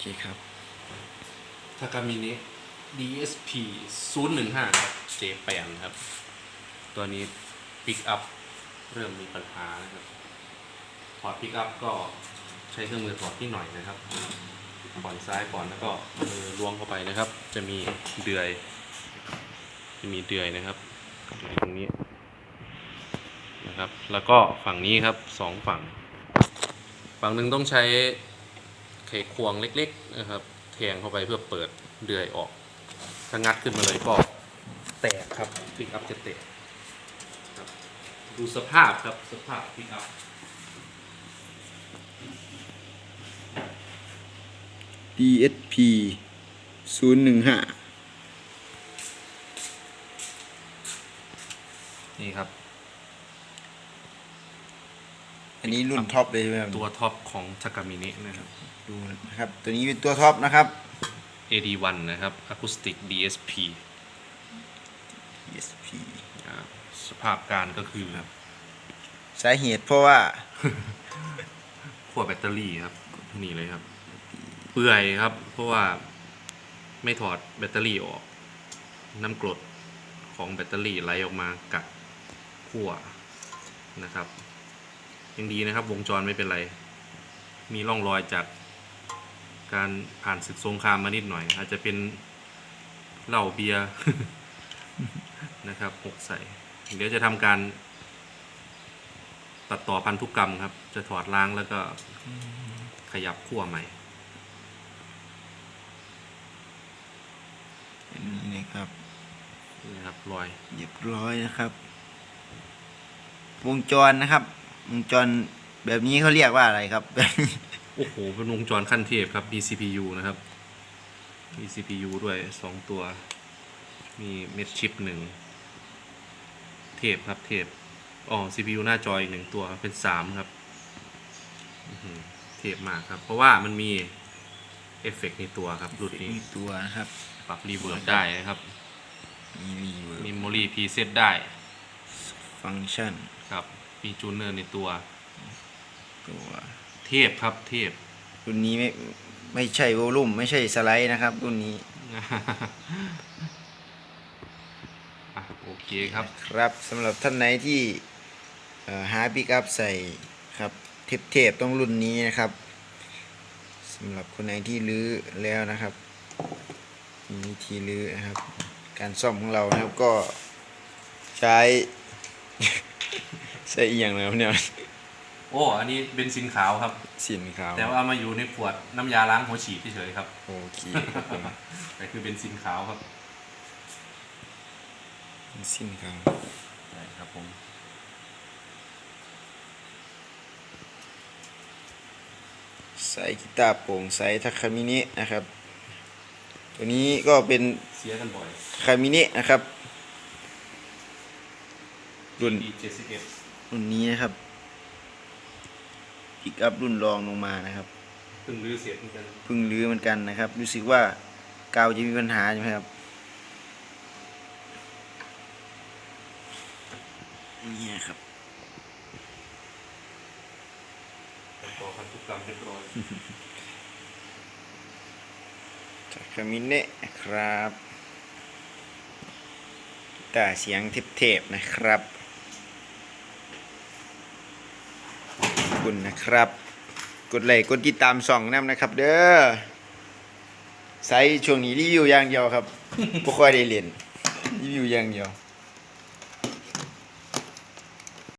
เคครับ ทากามินิ DSP 015ครับเจแปนครับ ตัวนี้ปิกอัพเริ่มมีปัญหานะครับ ถอดปิกอัพก็ใช้เครื่องมือถอดที่หน่อยนะครับก่อนซ้ายก่อนแล้วก็มือล้วงเข้าไปนะครับ จะมีเดือย จะมีเดือยนะครับเดือยตรงนี้นะครับ แล้วก็ฝั่งนี้ครับสองฝั่ง ฝั่งหนึ่งต้องใช้ ไขควงเล็กๆนะครับ แทงเข้าไปเพื่อเปิดเดือยออกถ้างัดขึ้นมาเลยก็แตกครับปิกอัพจะแตกครับดูสภาพครับสภาพปิกอัพ DSP ศูนย์หนึ่งห้านี่ครับ อันนี้รุ่นท็อปเลยใช่ไหมครับตัวท็อปของทากามินินะครับ ดูนะครับ ตัวนี้เป็นตัวท็อปนะครับ AD1 นะครับ Acoustic DSP DSP อ่าสภาพการก็คือสาเหตุเพราะว่า ขั้วแบตเตอรี่ครับนี่เลยครับ เปื่อยครับ เพราะว่าไม่ถอดแบตเตอรี่ออก น้ำกรดของแบตเตอรี่ไหลออกมากัดขั้วนะครับ ยังดีนะครับ วงจรไม่เป็นไร มีร่องรอยจากการผ่านศึกสงครามมานิดหน่อย อาจจะเป็นเหล้าเบียร์นะครับหกใส่ เดี๋ยวจะทำการ ตัดต่อพันธุกรรมครับ จะถอดล้างแล้วก็ขยับขั้วใหม่อันนี้นะครับนี่นะครับรอยเรียบร้อยนะครับ วงจรนะครับ วงจรแบบนี้เขาเรียกว่าอะไรครับแบบนี้โอ้โหเป็นวงจรขั้นเทพครับ มี CPU นะครับ มี CPU ด้วยสองตัว มีเม็ดชิปหนึ่ง เทพครับ เทพอ๋อ CPU หน้าจออีกหนึ่งตัวเป็นสามครับอื้อหือเทพมากครับ เพราะว่ามันมีเอฟเฟกต์ในตัวครับรุ่นนี้มีตัวนะครับ ปรับรีเวิร์ดได้นะครับ มีรีเวิร์มีโมลีพีเซตได้ ฟังก์ชันครับ มีจูเนอร์ในตัว ตัวเทพครับเทพ รุ่นนี้ไม่ไม่ใช่วอลลุ่มไม่ใช่สไลด์นะครับ รุ่นนี้อะโอเคครับ ครับสำหรับท่านไหนที่เอ่อหาปิกอัพใส่ครับเทปๆต้องรุ่นนี้นะครับสำหรับคนไหนที่รื้อแล้วนะครับมีวิธีรื้อนะครับ การซ่อมของเรานะครับก็ใช้ ใช้เอียงแล้วเนี่ยโอ้ อันนี้เป็นสินขาวครับ สินขาวแต่ว่าเอามาอยู่ในขวดน้ำยาล้างหัวฉีดเฉยๆครับ โอเคครับผมแต่คือเป็นสินขาวครับสินขาวใช่ครับผมใส่กีตาร์โปร่งใสทักคามินินะครับ ตัวนี้ก็เป็นเสียกันบ่อยคามินินะครับ รุ่นดีเจ็ดสิบเอ็ด รุ่นนี้นะครับปิกอัพรุ่นรองลงมานะครับเพิ่งรื้อเสียเหมือนกันเพิ่งรื้อเหมือนกันนะครับ รู้สึกว่ากาวจะมีปัญหาใช่ไหมครับนี่ครับต่อพันธุกรรมเรียบร้อยจากคามิเนะครับตาเสียงเทพๆนะครับ ขอบ คุณนะครับ กดไลค์กดติดตามส่องน้ำนะครับ เด้อไซช่วงนี้รีวิวอย่างเดียวครับบ่ค่อยได้เรียนรีวิวอย่างเดียว